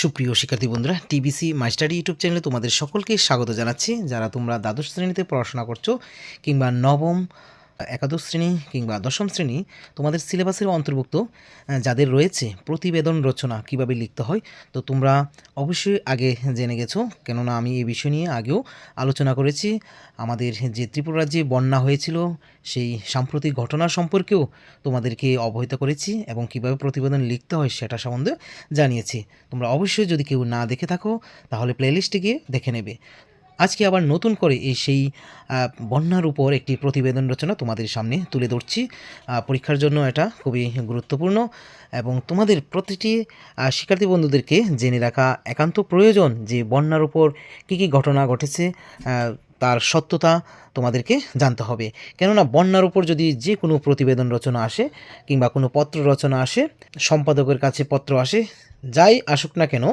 সুপ্রিয় শিক্ষার্থী বন্ধুরা, টিবিসি মাস্টারি ইউটিউব চ্যানেলে তোমাদের সকলকে স্বাগত জানাচ্ছি। যারা তোমরা দ্বাদশ শ্রেণীতে পড়াশোনা করছ কিংবা নবম একাদশ শ্রেণি কিংবা দশম শ্রেণি তোমাদের সিলেবাসের অন্তর্ভুক্ত যাদের রয়েছে প্রতিবেদন রচনা কীভাবে লিখতে হয়, তো তোমরা অবশ্যই আগে জেনে গেছো। কেননা আমি এই বিষয় নিয়ে আগেও আলোচনা করেছি। আমাদের যে ত্রিপুরা রাজ্যে বন্যা হয়েছিল, সেই সাম্প্রতিক ঘটনা সম্পর্কেও তোমাদেরকে অবহিত করেছি এবং কীভাবে প্রতিবেদন লিখতে হয় সেটা সম্বন্ধে জানিয়েছি। তোমরা অবশ্যই যদি কেউ না দেখে থাকো, তাহলে প্লেলিস্টে গিয়ে দেখে নেবে। আজকে আবার নতুন করে এই সেই বন্যার উপর একটি প্রতিবেদন রচনা তোমাদের সামনে তুলে ধরছি। পরীক্ষার জন্য এটা খুবই গুরুত্বপূর্ণ এবং তোমাদের প্রতিটি শিক্ষার্থী বন্ধুদেরকে জেনে রাখা একান্ত প্রয়োজন যে বন্যার উপর কী কী ঘটনা ঘটেছে তার সত্যতা তোমাদেরকে জানতে হবে। কেননা বন্যার উপর যদি যে কোনো প্রতিবেদন রচনা আসে কিংবা কোনো পত্র রচনা আসে, সম্পাদকের কাছে পত্র আসে যাই আসুক না কেন,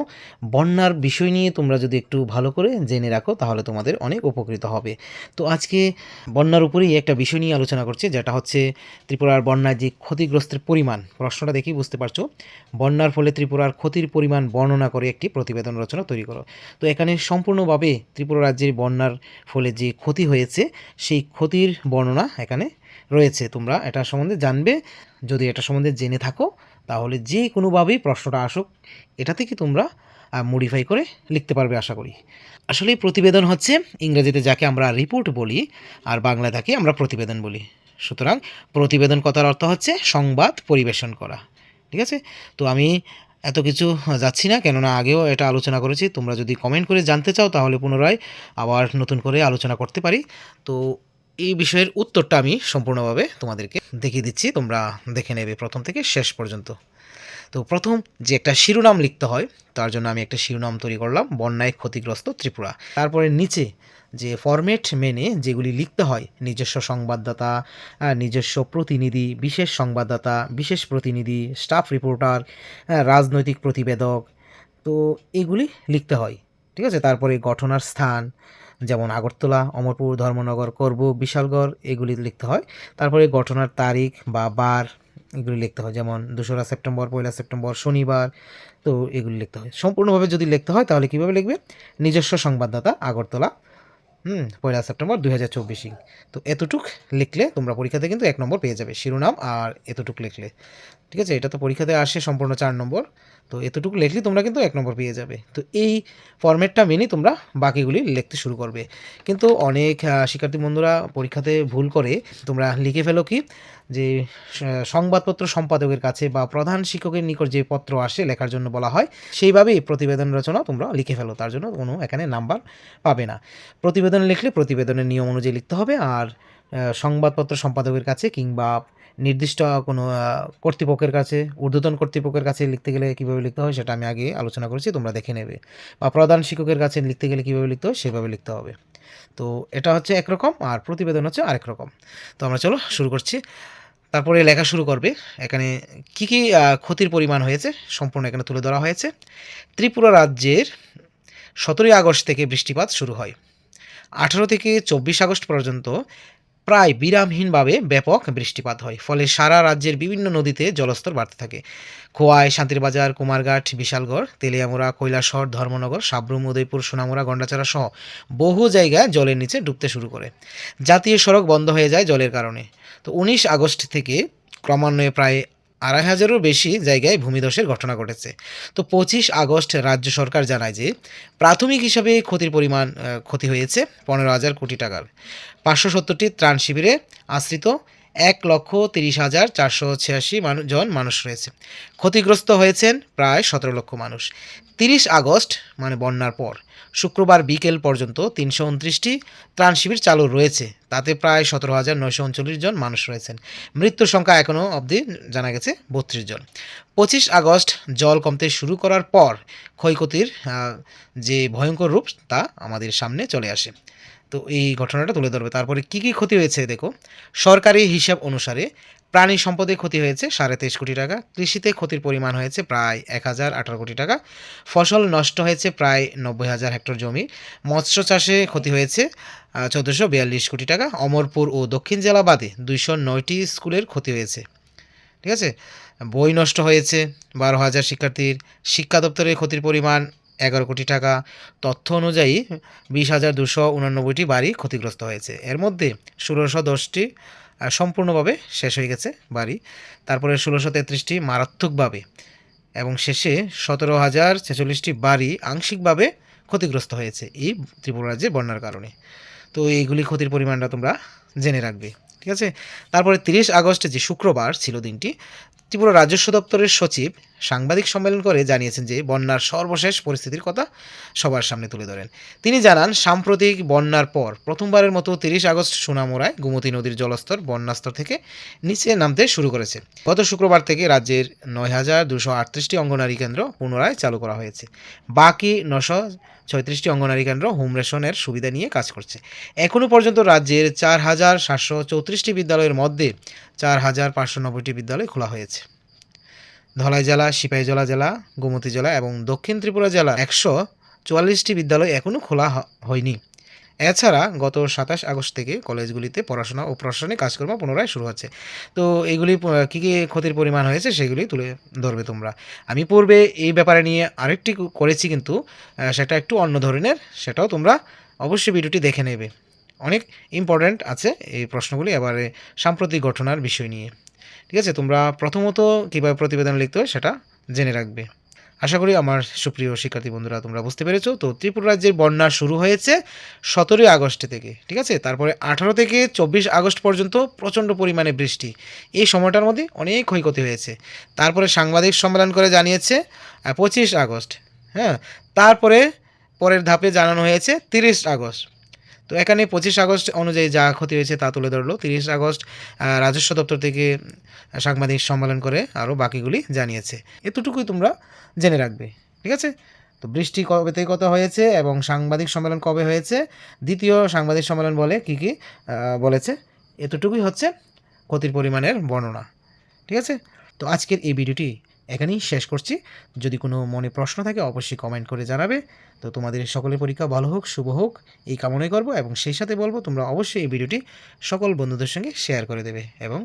বন্যার বিষয় নিয়ে তোমরা যদি একটু ভালো করে জেনে রাখো, তাহলে তোমাদের অনেক উপকৃত হবে। তো আজকে বন্যার উপরেই একটা বিষয় নিয়ে আলোচনা করছি, যেটা হচ্ছে ত্রিপুরার বন্যায় যে ক্ষতিগ্রস্তের পরিমাণ। প্রশ্নটা দেখেই বুঝতে পারছ। বন্যার ফলে ত্রিপুরার ক্ষতির পরিমাণ বর্ণনা করে একটি প্রতিবেদন রচনা তৈরি করো। তো এখানে সম্পূর্ণভাবে ত্রিপুরা রাজ্যের বন্যার ফলে যে ক্ষতি হয়েছে, সেই ক্ষতির বর্ণনা এখানে রয়েছে তোমরা এটা সম্বন্ধে জানবে। যদি এটা সম্বন্ধে জেনে থাকো, তাহলে যে কোনোভাবেই প্রশ্নটা আসুক, এটা থেকে তোমরা মডিফাই করে লিখতে পারবে আশা করি। আসলে প্রতিবেদন হচ্ছে ইংরেজিতে যাকে আমরা রিপোর্ট বলি আর বাংলায় তাকে আমরা প্রতিবেদন বলি। সুতরাং প্রতিবেদন কথার অর্থ হচ্ছে সংবাদ পরিবেশন করা। ঠিক আছে? তো আমি এত কিছু যাচ্ছি না, কেননা আগেও এটা আলোচনা করেছি। তোমরা যদি কমেন্ট করে জানতে চাও, তাহলে পুনরায় আবার নতুন করে আলোচনা করতে পারি। তো এই বিষয়ের উত্তরটা আমি সম্পূর্ণভাবে তোমাদেরকে দেখিয়ে দিচ্ছি। তোমরা দেখে নেবে প্রথম থেকে শেষ পর্যন্ত। তো প্রথম যে একটা শিরোনাম লিখতে হয়, তার জন্য আমি একটা শিরোনাম তৈরি করলাম, বন্যায় ক্ষতিগ্রস্ত ত্রিপুরা। তারপরে নিচে যে ফরম্যাট মেনে যেগুলি লিখতে হয়, নিজস্ব সংবাদদাতা নিজস্ব প্রতিনিধি, বিশেষ সংবাদদাতা, বিশেষ প্রতিনিধি স্টাফ রিপোর্টার রাজনৈতিক প্রতিবেদক, তো এগুলি লিখতে হয়, ঠিক আছে? তারপরে ঘটনার স্থান যেমন আগরতলা, অমরপুর, ধর্মনগর করব বিশালগড়, এগুলি লিখতে হয়। তারপরে ঘটনার তারিখ বা বার এগুলি লিখতে হয়। যেমন দোসরা সেপ্টেম্বর, পয়লা সেপ্টেম্বর, শনিবার, তো এগুলি লিখতে হয়। সম্পূর্ণভাবে যদি লিখতে হয়, তাহলে কীভাবে লিখবে? নিজস্ব সংবাদদাতা, আগরতলা, হুম, পয়লা সেপ্টেম্বর দুই হাজার চব্বিশই। তো এতটুক লিখলে তোমরা পরীক্ষাতে কিন্তু এক নম্বর পেয়ে যাবে শিরোনাম আর এতটুক লিখলে। ঠিক আছে? এটা তো পরীক্ষাতে আসে সম্পূর্ণ চার নম্বর। তো এতটুকু লিখলে তোমরা কিন্তু এক নম্বর পেয়ে যাবে। তো এই ফরম্যাটটা মেনেই তোমরা বাকিগুলি লিখতে শুরু করবে। কিন্তু অনেক শিক্ষার্থী বন্ধুরা পরীক্ষাতে ভুল করে তোমরা লিখে ফেলো কি? যে সংবাদপত্র সম্পাদকের কাছে বা প্রধান শিক্ষকের নিকট যে পত্র আসে লেখার জন্য বলা হয়, সেইভাবেই প্রতিবেদন রচনা তোমরা লিখে ফেলো। তার জন্য কোনো এখানে নাম্বার পাবে না। প্রতিবেদন লিখলে প্রতিবেদনের নিয়ম অনুযায়ী লিখতে হবে আর সংবাদপত্র সম্পাদকের কাছে কিংবা নির্দিষ্ট কোনো কর্তৃপক্ষের কাছে, ঊর্ধ্বতন কর্তৃপক্ষের কাছে লিখতে গেলে কীভাবে লিখতে হয় সেটা আমি আগে আলোচনা করেছি, তোমরা দেখে নেবে। বা প্রধান শিক্ষকের কাছে লিখতে গেলে কীভাবে লিখতে হয় সেভাবে লিখতে হবে। তো এটা হচ্ছে একরকম আর প্রতিবেদন হচ্ছে আরেক রকম। তো আমরা চলো শুরু করছি। তারপরে লেখা শুরু করবে। এখানে কী কী ক্ষতির পরিমাণ হয়েছে সম্পূর্ণ এখানে তুলে ধরা হয়েছে। ত্রিপুরা রাজ্যের সতেরোই আগস্ট থেকে বৃষ্টিপাত শুরু হয়। আঠারো থেকে চব্বিশ আগস্ট পর্যন্ত প্রায় বিরামহীনভাবে ব্যাপক বৃষ্টিপাত হয়। ফলে সারা রাজ্যের বিভিন্ন নদীতে জলস্তর বাড়তে থাকে। খোয়াই, শান্তিরবাজার, কুমারঘাট, বিশালগড়, তেলিয়ামুড়া কৈলাসর ধর্মনগর, সাবরুম, উদয়পুর, সোনামুড়া গন্ডাচাড়া সহ বহু জায়গায় জলের নিচে ডুবতে শুরু করে। জাতীয় সড়ক বন্ধ হয়ে যায় জলের কারণে। তো উনিশ আগস্ট থেকে ক্রমান্বয়ে প্রায় আড়াই হাজারেরও বেশি জায়গায় ভূমিধসের ঘটনা ঘটেছে। তো পঁচিশ আগস্ট রাজ্য সরকার জানায় যে, প্রাথমিক হিসাবে ক্ষতির পরিমাণ ক্ষতি হয়েছে পনেরো হাজার কোটি টাকার। পাঁচশো সত্তরটি ত্রাণ শিবিরে আশ্রিত এক লক্ষ তিরিশ হাজার চারশো ছিয়াশি জন মানুষ রয়েছে। ক্ষতিগ্রস্ত হয়েছেন প্রায় সতেরো লক্ষ মানুষ। তিরিশ আগস্ট মানে বন্যার পর। শুক্রবার বিকেল পর্যন্ত তিনশো উনত্রিশটি ত্রাণ শিবির চালু রয়েছে। তাতে প্রায় সতেরো হাজার নয়শো উনচল্লিশ জন মানুষ রয়েছেন। মৃত্যুর সংখ্যা এখনও অবধি জানা গেছে বত্রিশ জন। পঁচিশ আগস্ট জল কমতে শুরু করার পর ক্ষয়ক্ষতির যে ভয়ঙ্কর রূপ, তা আমাদের সামনে চলে আসে। তো এই ঘটনাটা তুলে ধরবে। তারপরে কি কি ক্ষতি হয়েছে, দেখো। সরকারি হিসাব অনুসারে প্রাণী সম্পদে ক্ষতি হয়েছে সাড়ে তেইশ কোটি টাকা, কৃষিতে ক্ষতির পরিমাণ হয়েছে প্রায় এক হাজার আঠারো কোটি টাকা, ফসল নষ্ট হয়েছে প্রায় নব্বই হাজার হেক্টর জমি, মৎস্য চাষে ক্ষতি হয়েছে চোদ্দোশো বিয়াল্লিশ কোটি টাকা, অমরপুর ও দক্ষিণ জেলা বাদে দুইশো নয়টি স্কুলের ক্ষতি হয়েছে। ঠিক আছে? বই নষ্ট হয়েছে, বারো হাজার শিক্ষার্থীর শিক্ষা দপ্তরের ক্ষতির পরিমাণ এগারো কোটি টাকা, তথ্য অনুযায়ী বিশ হাজার দুশো উনানব্বইটি বাড়ি ক্ষতিগ্রস্ত হয়েছে। এর মধ্যে ষোলোশো দশটি সম্পূর্ণভাবে শেষ হয়ে গেছে বাড়ি। তারপরে ষোলোশো তেত্রিশটি মারাত্মকভাবে এবং শেষে সতেরো হাজার ছেচল্লিশটি বাড়ি আংশিকভাবে ক্ষতিগ্রস্ত হয়েছে এই ত্রিপুরা রাজ্যে বন্যার কারণে। তো এইগুলি ক্ষতির পরিমাণটা তোমরা জেনে রাখবে, ঠিক আছে? তারপরে তিরিশ আগস্টে যে শুক্রবার ছিল দিনটি ত্রিপুরা রাজস্ব দপ্তরের সচিব সাংবাদিক সম্মেলন করে জানিয়েছেন যে বন্যার সর্বশেষ পরিস্থিতির কথা সবার সামনে তুলে ধরেন। তিনি জানান, সাম্প্রতিক বন্যার পর প্রথমবারের মতো তিরিশ আগস্ট সোনামুড়ায় গোমতী নদীর জলস্তর বন্যাস্তর থেকে নিচে নামতে শুরু করেছে। গত শুক্রবার থেকে রাজ্যের নয় হাজার দুশো আটত্রিশটি অঙ্গনারী কেন্দ্র পুনরায় চালু করা হয়েছে। বাকি নশো ছয়ত্রিশটি অঙ্গনারী কেন্দ্র হোম রেশনের সুবিধা নিয়ে কাজ করছে। এখনও পর্যন্ত রাজ্যের চার হাজার সাতশো চৌত্রিশটি বিদ্যালয়ের মধ্যে চার হাজার পাঁচশো নব্বইটি বিদ্যালয় খোলা হয়েছে। ধলাই জেলা সিপাহীজলা জেলা গোমতী জেলা এবং দক্ষিণ ত্রিপুরা জেলা একশো চুয়াল্লিশটি বিদ্যালয় এখনও খোলা হয়নি। এছাড়া গত সাতাশ আগস্ট থেকে কলেজগুলিতে পড়াশোনা ও প্রশাসনিক কাজকর্ম পুনরায় শুরু হচ্ছে। তো এগুলি কী কী ক্ষতির পরিমাণ হয়েছে সেগুলি তুলে ধরবে তোমরা। আমি পূর্বে এই ব্যাপারে নিয়ে আরেকটি করেছি কিন্তু সেটা একটু অন্য ধরনের, সেটাও তোমরা অবশ্যই ভিডিওটি দেখে নেবে। অনেক ইম্পর্ট্যান্ট আছে এই প্রশ্নগুলি, এবারে সাম্প্রতিক ঘটনার বিষয় নিয়ে। ঠিক আছে? তোমরা প্রথমত কীভাবে প্রতিবেদন লিখতে হয় সেটা জেনে রাখবে। আশা করি আমার সুপ্রিয় শিক্ষার্থী বন্ধুরা, তোমরা বুঝতে পেরেছ? তো ত্রিপুরা রাজ্যের বন্যা শুরু হয়েছে সতেরোই আগস্ট থেকে, ঠিক আছে? তারপরে আঠারো থেকে চব্বিশ আগস্ট পর্যন্ত প্রচণ্ড পরিমাণে বৃষ্টি। এই সময়টার মধ্যে অনেক ক্ষয়ক্ষতি হয়েছে। তারপরে সাংবাদিক সম্মেলন করে জানিয়েছে পঁচিশ আগস্ট হ্যাঁ? তারপরে পরের ধাপে জানানো হয়েছে, তিরিশ আগস্ট। তো এখানে পঁচিশ আগস্ট অনুযায়ী যা ক্ষতি হয়েছে তা তুলে ধরলো। তিরিশ আগস্ট রাজস্ব দপ্তর থেকে সাংবাদিক সম্মেলন করে আরও বাকিগুলি জানিয়েছে। এতটুকুই তোমরা জেনে রাখবে, ঠিক আছে? তো বৃষ্টি কবে থেকে কত হয়েছে এবং সাংবাদিক সম্মেলন কবে হয়েছে? দ্বিতীয় সাংবাদিক সম্মেলন বলে কি কি বলেছে? এতটুকুই হচ্ছে ক্ষতির পরিমাণের বর্ণনা, ঠিক আছে? তো আজকের এই ভিডিওটি এখানেই শেষ করছি। যদি কোনো মনে প্রশ্ন থাকে, অবশ্যই কমেন্ট করে জানাবে। তো তোমাদের সকলের পরীক্ষা ভালো হোক, শুভ হোক, এই কামনাই করব এবং সেই সাথে বলব, তোমরা অবশ্যই এই ভিডিওটি সকল বন্ধুদের সঙ্গে শেয়ার করে দেবে এবং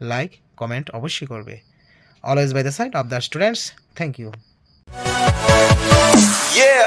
লাইক কমেন্ট অবশ্যই করবে। Always by the side of the students thank you Yeah.